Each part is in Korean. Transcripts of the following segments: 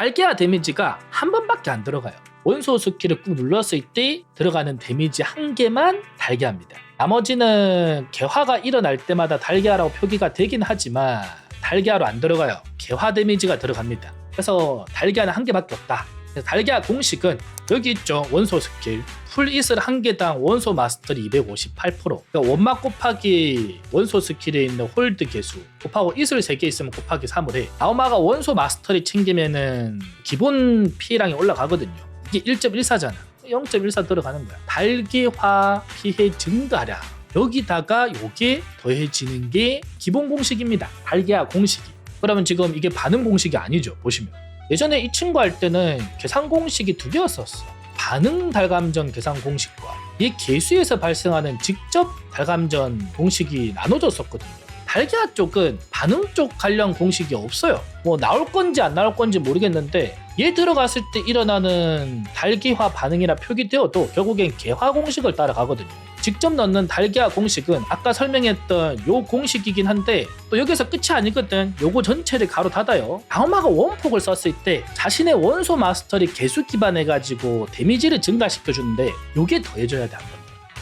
달계화 데미지가 한 번밖에 안 들어가요. 원소 스킬을 꾹 눌렀을 때 들어가는 데미지 한 개만 달계합니다. 나머지는 개화가 일어날 때마다 달계화라고 표기가 되긴 하지만 달계화로 안 들어가요. 개화 데미지가 들어갑니다. 그래서 달계화는 한 개밖에 없다. 달계화 공식은 여기 있죠. 원소 스킬. 풀이슬 한 개당 원소 마스터리 258%. 그러니까 원마 곱하기 원소 스킬에 있는 홀드 개수 곱하고 이슬 3개 있으면 곱하기 3을 해. 아우마가 원소 마스터리 챙기면은 기본 피해량이 올라가거든요. 이게 1.14잖아. 0.14 들어가는 거야. 달기화 피해 증가량. 여기다가 요게 더해지는 게 기본 공식입니다. 달기화 공식이. 그러면 지금 이게 반응 공식이 아니죠. 보시면. 예전에 이 친구 할 때는 계산 공식이 두 개였었어. 반응 달감전 계산 공식과 이 개수에서 발생하는 직접 달감전 공식이 나눠졌었거든요. 달걀 쪽은 반응 쪽 관련 공식이 없어요. 뭐 나올 건지 안 나올 건지 모르겠는데 얘 들어갔을 때 일어나는 달기화 반응이라 표기되어도 결국엔 개화 공식을 따라가거든요. 직접 넣는 달기화 공식은 아까 설명했던 요 공식이긴 한데 또 여기서 끝이 아니거든. 요거 전체를 가로 닫아요. 다음마가 원폭을 썼을 때 자신의 원소 마스터리 개수 기반해가지고 데미지를 증가시켜 주는데 요게 더해져야 돼.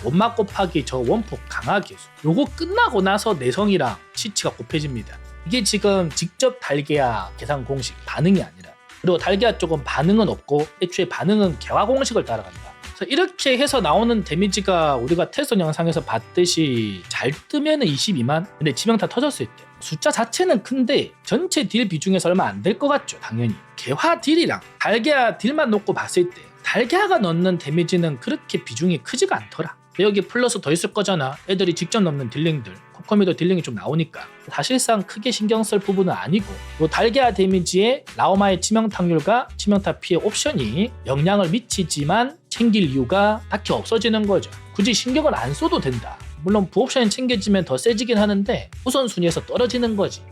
원마 곱하기 저 원폭 강화 개수. 요거 끝나고 나서 내성이랑 치치가 곱해집니다. 이게 지금 직접 달계야 계산 공식 반응이 아니라 그리고 달계야 쪽은 반응은 없고 애초에 반응은 개화 공식을 따라간다. 이렇게 해서 나오는 데미지가 우리가 테스트 영상에서 봤듯이 잘 뜨면은 22만 근데 지명타 터졌을 때 숫자 자체는 큰데 전체 딜 비중에서 얼마 안 될 것 같죠 당연히 개화 딜이랑 달계야 딜만 놓고 봤을 때 달걀가 넣는 데미지는 그렇게 비중이 크지가 않더라. 여기 플러스 더 있을 거잖아. 애들이 직접 넣는 딜링들. 코코미도 딜링이 좀 나오니까. 사실상 크게 신경 쓸 부분은 아니고 요 달걀 데미지에 라오마의 치명타률과 치명타 피해 옵션이 영향을 미치지만 챙길 이유가 딱히 없어지는 거죠. 굳이 신경을 안 써도 된다. 물론 부옵션이 챙겨지면 더 세지긴 하는데 우선순위에서 떨어지는 거지.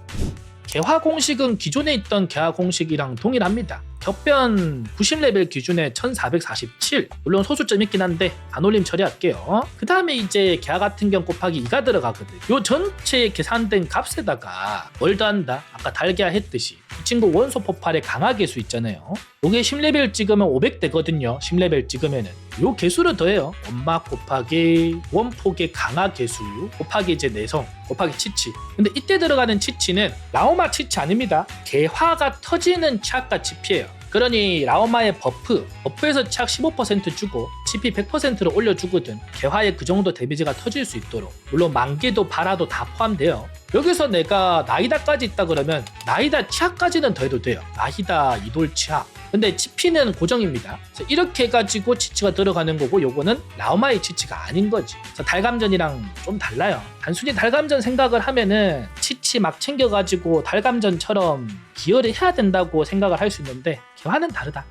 개화 공식은 기존에 있던 개화 공식이랑 동일합니다. 격변 90레벨 기준에 1447 물론 소수점 있긴 한데 안 올림 처리할게요 그 다음에 이제 개화 같은 경우 곱하기 2가 들어가거든 요 전체 계산된 값에다가 뭘 더한다 아까 달개화 했듯이 이 친구 원소 폭발의 강화 개수 있잖아요. 요게 10레벨 찍으면 500대거든요. 10레벨 찍으면은 요 개수를 더해요. 원막 곱하기 원폭의 강화 개수 곱하기 이제 내성 곱하기 치치. 근데 이때 들어가는 치치는 라오마 치치 아닙니다. 개화가 터지는 착과 치피예요 그러니 라오마의 버프, 버프에서 착 15% 주고 CP 100%를 올려주거든. 개화에 그 정도 데미지가 터질 수 있도록. 물론 만개도 바라도 다 포함돼요. 여기서 내가 나이다까지 있다 그러면 나이다 치아까지는 더해도 돼요. 나이다 이돌 치아. 근데 치피는 고정입니다. 이렇게 해가지고 치치가 들어가는 거고 요거는 라오마의 치치가 아닌 거지. 달감전이랑 좀 달라요. 단순히 달감전 생각을 하면은 치 치막 챙겨가지고 달감전처럼 기여를 해야 된다고 생각을 할 수 있는데 개화는 다르다.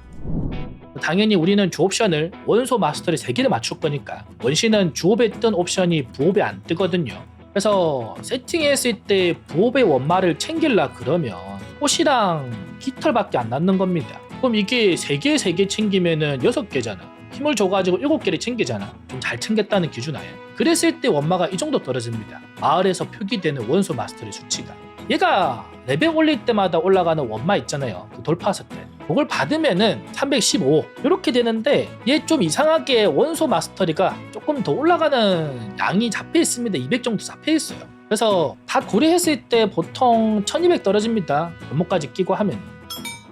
당연히 우리는 주 옵션을 원소 마스터를 3개를 맞출 거니까 원시는 주옵에 뜬 옵션이 부옵에 안 뜨거든요. 그래서 세팅했을 때 부옵의 원마를 챙길라 그러면 꽃이랑 깃털밖에 안 남는 겁니다. 그럼 이게 3개 3개 챙기면은 6개잖아. 힘을 줘가지고 7개를 챙기잖아. 좀 잘 챙겼다는 기준 하에. 그랬을 때 원마가 이 정도 떨어집니다. 마을에서 표기되는 원소 마스터의 수치가. 얘가 레벨 올릴 때마다 올라가는 원마 있잖아요. 그 돌파서 때. 그걸 받으면은 315 이렇게 되는데 얘 좀 이상하게 원소 마스터리가 조금 더 올라가는 양이 잡혀 있습니다. 200 정도 잡혀 있어요. 그래서 다 고려했을 때 보통 1200 떨어집니다. 연목까지 끼고 하면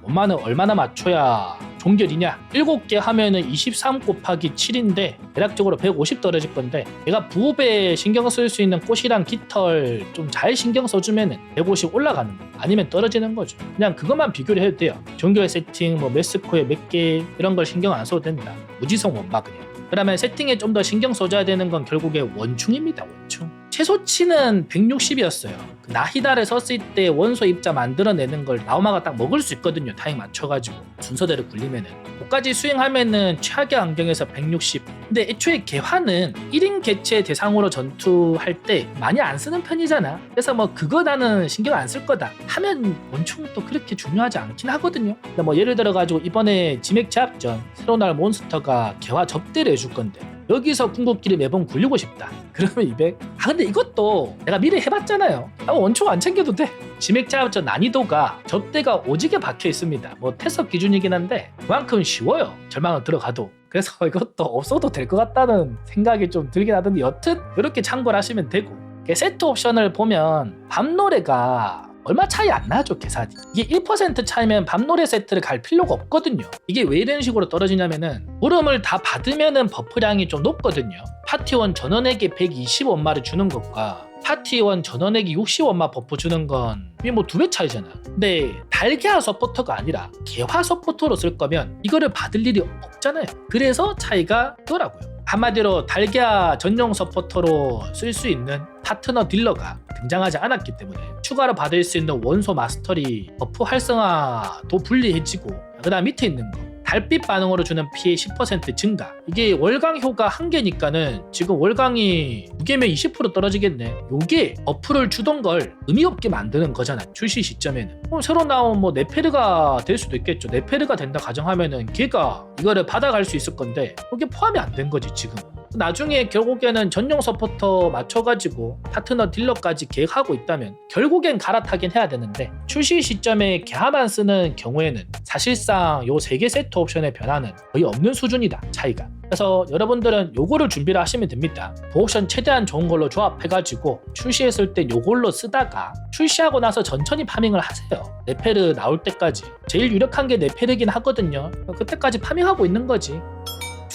원마는 얼마나 맞춰야 종결이냐? 7개 하면은 23 곱하기 7인데 대략적으로 150 떨어질 건데 얘가 부업에 신경 쓸 수 있는 꽃이랑 깃털 좀 잘 신경 써주면은 150 올라가는 거. 아니면 떨어지는 거죠. 그냥 그것만 비교를 해도 돼요. 종결 세팅 뭐 메스코에 몇 개 이런 걸 신경 안 써도 된다. 무지성 원마 그냥. 그러면 세팅에 좀 더 신경 써줘야 되는 건 결국에 원충입니다 원충 최소치는 160이었어요. 그 나히다를 썼을 때 원소 입자 만들어내는 걸 라오마가 딱 먹을 수 있거든요. 타임 맞춰가지고 순서대로 굴리면은. 그까지 수행하면은 최악의 안경에서 160. 근데 애초에 개화는 1인 개체 대상으로 전투할 때 많이 안 쓰는 편이잖아. 그래서 뭐 그거 나는 신경 안 쓸 거다. 하면 원충도 그렇게 중요하지 않긴 하거든요. 근데 뭐 예를 들어가지고 이번에 지맥 제압전 새로 나올 몬스터가 개화 접대를 해줄 건데 여기서 궁극기를 매번 굴리고 싶다. 그러면 200. 아 근데 이것도 내가 미리 해봤잖아요. 아, 원초 안 챙겨도 돼. 지맥자합저 난이도가 접대가 오지게 박혀 있습니다. 뭐 태석 기준이긴 한데 그만큼 쉬워요. 절망은 들어가도. 그래서 이것도 없어도 될 것 같다는 생각이 좀 들긴 하던데 여튼 이렇게 참고를 하시면 되고 세트 옵션을 보면 밤노래가 얼마 차이 안 나죠 계산이. 이게 1% 차이면 밤노래 세트를 갈 필요가 없거든요. 이게 왜 이런 식으로 떨어지냐면은 물음을 다 받으면은 버프량이 좀 높거든요. 파티원 전원에게 120원마를 주는 것과 파티원 전원에게 60원마 버프 주는 건 이게 뭐 두 배 차이잖아 근데 달걀 서포터가 아니라 개화 서포터로 쓸 거면 이거를 받을 일이 없잖아요. 그래서 차이가 있더라고요 한마디로 달걀 전용 서포터로 쓸 수 있는 파트너 딜러가 등장하지 않았기 때문에 추가로 받을 수 있는 원소 마스터리 버프 활성화도 불리해지고 그 다음 밑에 있는 거 달빛 반응으로 주는 피해 10% 증가. 이게 월강 효과 한 개니까는 지금 월강이 두 개면 20% 떨어지겠네. 요게 버프를 주던 걸 의미 없게 만드는 거잖아 출시 시점에는. 그럼 새로 나온 뭐 네페르가 될 수도 있겠죠. 네페르가 된다 가정하면은 걔가 이거를 받아갈 수 있을 건데 그게 포함이 안 된 거지 지금 나중에 결국에는 전용 서포터 맞춰가지고 파트너 딜러까지 계획하고 있다면 결국엔 갈아타긴 해야 되는데 출시 시점에 개화만 쓰는 경우에는 사실상 요세개 세트 옵션의 변화는 거의 없는 수준이다 차이가. 그래서 여러분들은 요거를 준비를 하시면 됩니다. 보옵션 최대한 좋은 걸로 조합해가지고 출시했을 때 요걸로 쓰다가 출시하고 나서 천천히 파밍을 하세요. 네페르 나올 때까지. 제일 유력한 게 네페르긴 하거든요. 그때까지 파밍하고 있는 거지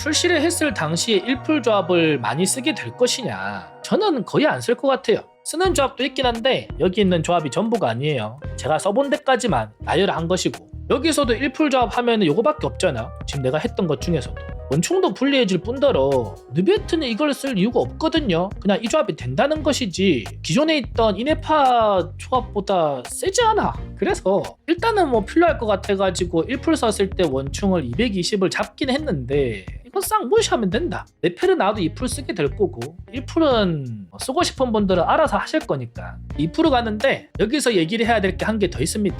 출시를 했을 당시에 1풀 조합을 많이 쓰게 될 것이냐? 저는 거의 안 쓸 것 같아요. 쓰는 조합도 있긴 한데 여기 있는 조합이 전부가 아니에요. 제가 써본 데까지만 나열을 한 것이고 여기서도 1풀 조합 하면 요거밖에 없잖아. 지금 내가 했던 것 중에서도. 원충도 불리해질 뿐더러 느베트는 이걸 쓸 이유가 없거든요. 그냥 이 조합이 된다는 것이지. 기존에 있던 이네파 조합보다 세지 않아. 그래서 일단은 뭐 필요할 것 같아가지고 1풀 썼을 때 원충을 220을 잡긴 했는데 이거 싹 무시하면 된다. 네페르 나와도 2풀 쓰게 될 거고 1풀은 쓰고 싶은 분들은 알아서 하실 거니까 2풀을 가는데 여기서 얘기를 해야 될 게 한 개 더 있습니다.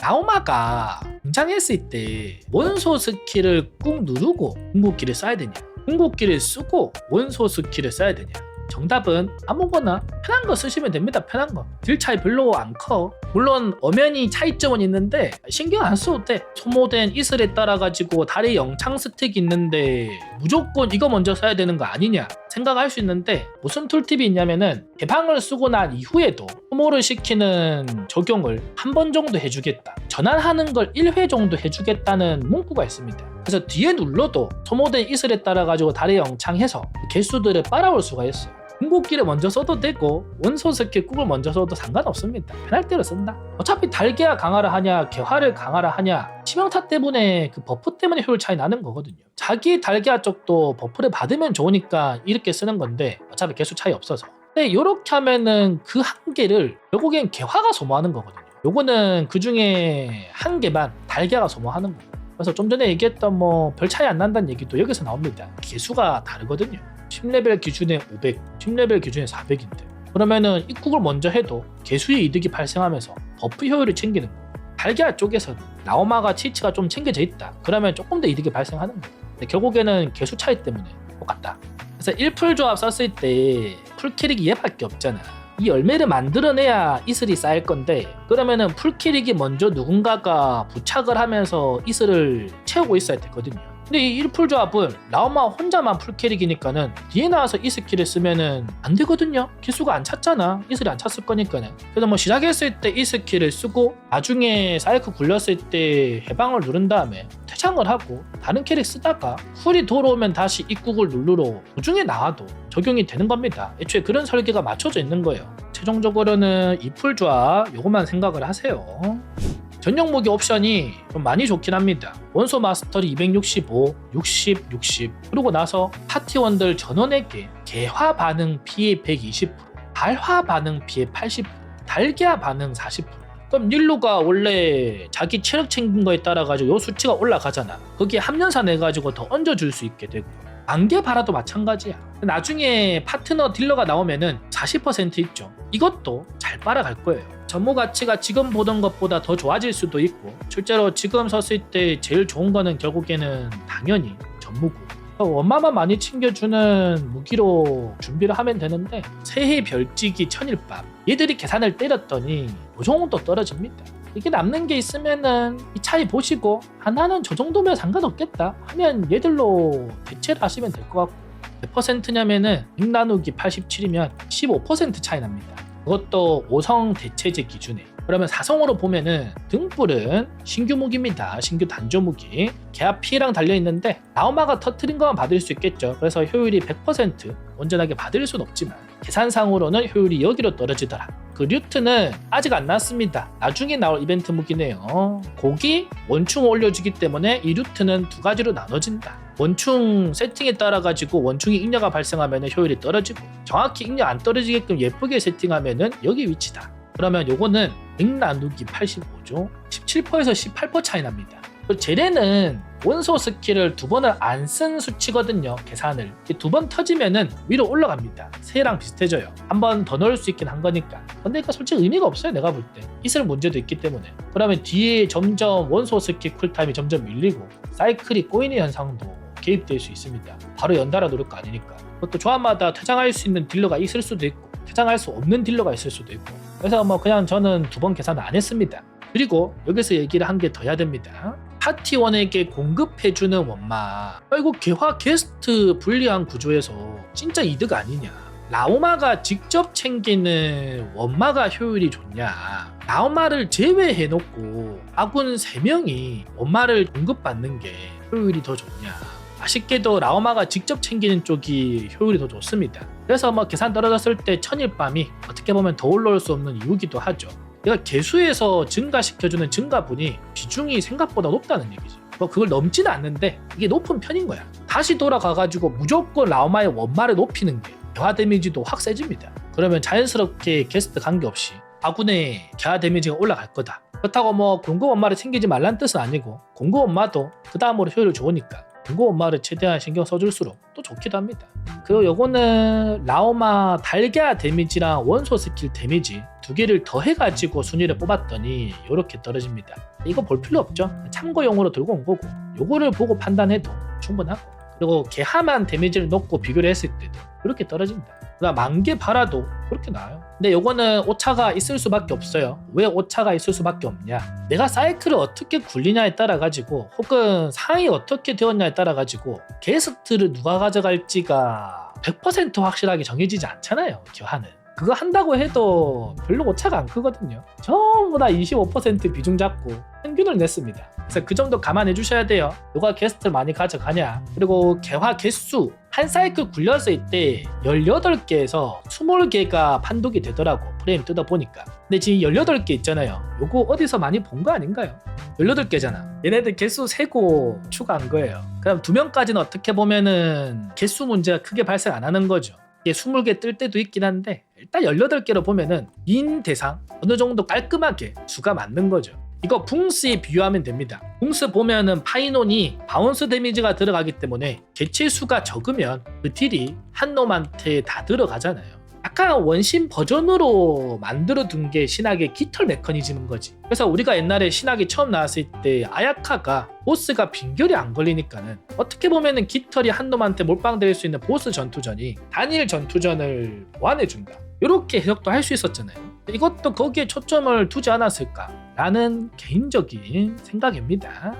나오마가 등장했을 때 원소 스킬을 꾹 누르고 궁극기를 써야 되냐 궁극기를 쓰고 원소 스킬을 써야 되냐 정답은 아무거나 편한 거 쓰시면 됩니다. 편한 거. 딜 차이 별로 안 커. 물론 엄연히 차이점은 있는데 신경 안 써도 돼. 소모된 이슬에 따라 가지고 다리 영창 스택이 있는데 무조건 이거 먼저 써야 되는 거 아니냐 생각할 수 있는데 무슨 툴팁이 있냐면은 개방을 쓰고 난 이후에도 소모를 시키는 적용을 한 번 정도 해주겠다. 전환하는 걸 1회 정도 해주겠다는 문구가 있습니다. 그래서 뒤에 눌러도 소모된 이슬에 따라 가지고 다리 영창해서 개수들을 빨아올 수가 있어요. 궁극기를 먼저 써도 되고 원소 스킬 꾹을 먼저 써도 상관없습니다. 편할 대로 쓴다. 어차피 달개와 강화를 하냐 개화를 강화를 하냐 치명타 때문에 그 버프 때문에 효율 차이 나는 거거든요. 자기 달개와 쪽도 버프를 받으면 좋으니까 이렇게 쓰는 건데 어차피 개수 차이 없어서. 근데 이렇게 하면은 그한 개를 결국엔 개화가 소모하는 거거든요. 요거는 그 중에 한 개만 달개가 소모하는 거예요. 그래서 좀 전에 얘기했던 뭐 별 차이 안 난다는 얘기도 여기서 나옵니다. 개수가 다르거든요. 10레벨 기준에 500, 10레벨 기준에 400인데 그러면은 입국을 먼저 해도 개수의 이득이 발생하면서 버프 효율을 챙기는 거. 달걀 쪽에서는 나오마가 치치가 좀 챙겨져 있다. 그러면 조금 더 이득이 발생하는 거예요. 근데 결국에는 개수 차이 때문에 똑같다. 그래서 1풀 조합 썼을 때 풀캐릭이 얘밖에 없잖아. 이 열매를 만들어내야 이슬이 쌓일 건데 그러면은 풀캐릭이 먼저 누군가가 부착을 하면서 이슬을 채우고 있어야 되거든요. 근데 이 1풀 조합은 라오마 혼자만 풀캐릭이니까는 뒤에 나와서 이 스킬을 쓰면은 안 되거든요. 기수가 안 찼잖아. 이슬이 안 찼을 거니까는. 그래서 뭐 시작했을 때 이 스킬을 쓰고 나중에 사이클 굴렸을 때 해방을 누른 다음에 퇴장을 하고 다른 캐릭 쓰다가 쿨이 돌아오면 다시 입국을 누르러 도중에 나와도 적용이 되는 겁니다. 애초에 그런 설계가 맞춰져 있는 거예요. 최종적으로는 이풀 조합 요것만 생각을 하세요. 전용 무기 옵션이 좀 많이 좋긴 합니다. 원소 마스터리 265, 60, 60 그러고 나서 파티원들 전원에게 개화 반응 피해 120%, 발화 반응 피해 80%, 달걀 반응 40%. 그럼 닐루가 원래 자기 체력 챙긴 거에 따라 가지고 요 수치가 올라가잖아. 거기에 합연사 내 가지고 더 얹어줄 수 있게 되고. 안개 바라도 마찬가지야. 나중에 파트너 딜러가 나오면은 40% 있죠. 이것도 잘 빨아갈 거예요. 전무 가치가 지금 보던 것보다 더 좋아질 수도 있고 실제로 지금 섰을 때 제일 좋은 거는 결국에는 당연히 전무고 원마만 많이 챙겨주는 무기로 준비를 하면 되는데 새해 별지기 천일밤 얘들이 계산을 때렸더니 요 정도 떨어집니다. 이게 남는 게 있으면은 이 차이 보시고 하나는 저 정도면 상관없겠다 하면 얘들로 대체를 하시면 될 것 같고 몇 퍼센트냐면은 100 나누기 87이면 15% 차이 납니다. 그것도 5성 대체제 기준에 그러면 4성으로 보면은 등불은 신규 무기입니다. 신규 단조 무기. 계약 P랑 달려 있는데 라우마가 터트린 것만 받을 수 있겠죠. 그래서 효율이 100% 온전하게 받을 순 없지만 계산상으로는 효율이 여기로 떨어지더라. 그 류트는 아직 안 나왔습니다. 나중에 나올 이벤트 무기네요. 곡이 원충 올려주기 때문에 이 류트는 두 가지로 나눠진다. 원충 세팅에 따라 가지고 원충이 잉여가 발생하면 효율이 떨어지고 정확히 잉여 안 떨어지게끔 예쁘게 세팅하면은 여기 위치다. 그러면 요거는 100 나누기 85죠. 17%에서 18% 차이 납니다. 그 제레는 원소 스킬을 두 번을 안 쓴 수치거든요. 계산을 두 번 터지면은 위로 올라갑니다. 새랑 비슷해져요. 한 번 더 넣을 수 있긴 한 거니까. 근데 이거 솔직히 의미가 없어요. 내가 볼 때. 있을 문제도 있기 때문에. 그러면 뒤에 점점 원소 스킬 쿨타임이 점점 밀리고 사이클이 꼬이는 현상도 개입될 수 있습니다. 바로 연달아 거 아니니까. 그것도 조합마다 퇴장할 수 있는 딜러가 있을 수도 있고 퇴장할 수 없는 딜러가 있을 수도 있고 그래서 뭐 그냥 저는 두 번 계산 안 했습니다. 그리고 여기서 얘기를 한게더 해야 됩니다. 파티원에게 공급해주는 원마. 결국 개화 게스트 불리한 구조에서 진짜 이득 아니냐? 라오마가 직접 챙기는 원마가 효율이 좋냐? 라오마를 제외해놓고 아군 3명이 원마를 공급받는 게 효율이 더 좋냐? 아쉽게도 라오마가 직접 챙기는 쪽이 효율이 더 좋습니다. 그래서 뭐 계산 떨어졌을 때 천일밤이 어떻게 보면 더 올라올 수 없는 이유기도 하죠 얘가 개수에서 증가시켜주는 증가분이 비중이 생각보다 높다는 얘기죠. 뭐 그걸 넘지는 않는데 이게 높은 편인 거야. 다시 돌아가가지고 무조건 라오마의 원마를 높이는 게 개화 데미지도 확 세집니다. 그러면 자연스럽게 게스트 관계없이 아군의 개화 데미지가 올라갈 거다. 그렇다고 뭐 공급 원마를 챙기지 말란 뜻은 아니고 공급 원마도 그 다음으로 효율 좋으니까 공급 원마를 최대한 신경 써줄수록 또 좋기도 합니다. 그리고 요거는 라오마 달걀 데미지랑 원소 스킬 데미지 두 개를 더해가지고 순위를 뽑았더니 이렇게 떨어집니다. 이거 볼 필요 없죠. 참고용으로 들고 온 거고 요거를 보고 판단해도 충분하고 그리고 개하만 데미지를 넣고 비교를 했을 때도 이렇게 떨어진다. 그다음 만개 바라도 그렇게 나와요. 근데 요거는 오차가 있을 수밖에 없어요. 왜 오차가 있을 수밖에 없냐? 내가 사이클을 어떻게 굴리냐에 따라 가지고 혹은 상황이 어떻게 되었냐에 따라 가지고 게스트를 누가 가져갈지가 100% 확실하게 정해지지 않잖아요. 교환은. 그거 한다고 해도 별로 오차가 안 크거든요. 전부 다 25% 비중 잡고 평균을 냈습니다. 그래서 그 정도 감안해 주셔야 돼요. 누가 게스트를 많이 가져가냐. 그리고 개화 개수 한 사이클 굴렸을 때 18개에서 20개가 판독이 되더라고. 프레임 뜯어보니까. 근데 지금 18개 있잖아요. 요거 어디서 많이 본 거 아닌가요? 18개잖아. 얘네들 개수 세고 추가한 거예요. 그럼 두 명까지는 어떻게 보면은 개수 문제가 크게 발생 안 하는 거죠. 이게 20개 뜰 때도 있긴 한데 일단 18개로 보면은 인 대상 어느 정도 깔끔하게 수가 맞는 거죠. 이거 붕스에 비유하면 됩니다. 붕스 보면은 파이논이 바운스 데미지가 들어가기 때문에 개체 수가 적으면 그 딜이 한 놈한테 다 들어가잖아요. 약간 원신 버전으로 만들어 둔 게 신학의 깃털 메커니즘인 거지. 그래서 우리가 옛날에 신학이 처음 나왔을 때 아야카가 보스가 빈결이 안 걸리니까는 어떻게 보면은 깃털이 한 놈한테 몰빵될 수 있는 보스 전투전이 단일 전투전을 보완해준다. 이렇게 해석도 할 수 있었잖아요. 이것도 거기에 초점을 두지 않았을까라는 개인적인 생각입니다.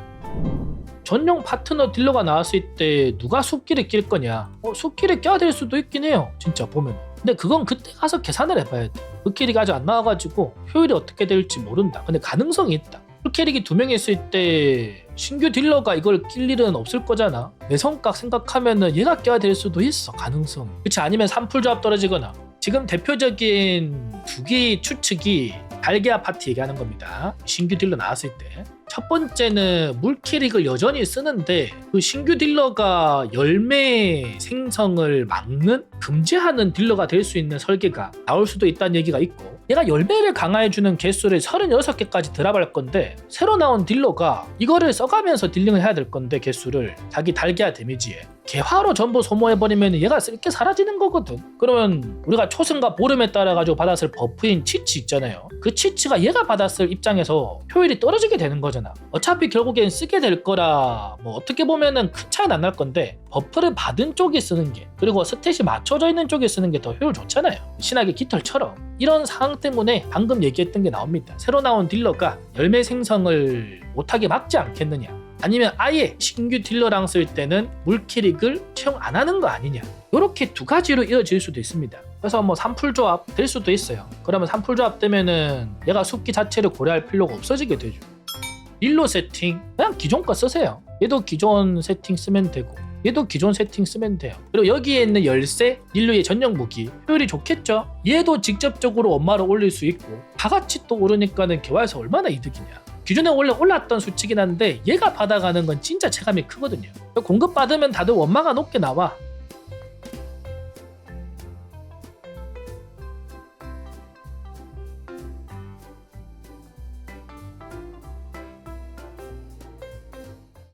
전용 파트너 딜러가 나왔을 때 누가 숲길에 낄 거냐? 어, 숲길에 껴야 될 수도 있긴 해요. 진짜 보면. 근데 그건 그때 가서 계산을 해봐야 돼. 그 캐릭이 아직 안 나와가지고 효율이 어떻게 될지 모른다. 근데 가능성이 있다. 그 캐릭이 두 명 있을 때 신규 딜러가 이걸 낄 일은 없을 거잖아. 내 성각 생각하면은 얘가 껴야 될 수도 있어. 가능성. 그렇지 아니면 3풀 조합 떨어지거나. 지금 대표적인 두 개의 추측이 달걀 파티 얘기하는 겁니다. 신규 딜러 나왔을 때. 첫 번째는 물캐릭을 여전히 쓰는데 그 신규 딜러가 열매 생성을 막는 금지하는 딜러가 될 수 있는 설계가 나올 수도 있다는 얘기가 있고 얘가 열매를 강화해주는 개수를 36개까지 드랍할 건데 새로 나온 딜러가 이거를 써가면서 딜링을 해야 될 건데 개수를 자기 달걀 데미지에 개화로 전부 소모해버리면 얘가 이렇게 사라지는 거거든. 그러면 우리가 초승과 보름에 따라 가지고 받았을 버프인 치치 있잖아요. 그 치치가 얘가 받았을 입장에서 효율이 떨어지게 되는 거잖아. 어차피 결국엔 쓰게 될 거라 뭐 어떻게 보면은 큰 차이는 안 날 건데 버프를 받은 쪽이 쓰는 게 그리고 스탯이 맞춰져 있는 쪽이 쓰는 게 더 효율 좋잖아요. 신학의 깃털처럼 이런 상황 때문에 방금 얘기했던 게 나옵니다. 새로 나온 딜러가 열매 생성을 못하게 막지 않겠느냐. 아니면 아예 신규 딜러랑 쓸 때는 물키릭을 채용 안 하는 거 아니냐. 이렇게 두 가지로 이어질 수도 있습니다. 그래서 뭐 산풀 조합 될 수도 있어요. 그러면 산풀 조합 되면은 얘가 숲기 자체를 고려할 필요가 없어지게 되죠. 딜러 세팅 그냥 기존 거 쓰세요. 얘도 기존 세팅 쓰면 되고 얘도 기존 세팅 쓰면 돼요. 그리고 여기에 있는 열쇠, 닐루의 전용 무기 효율이 좋겠죠? 얘도 직접적으로 엄마를 올릴 수 있고 다 같이 또 오르니까는 개화에서 얼마나 이득이냐. 기존에 원래 올랐던 수치긴 한데 얘가 받아가는 건 진짜 체감이 크거든요. 공급 받으면 다들 원마가 높게 나와.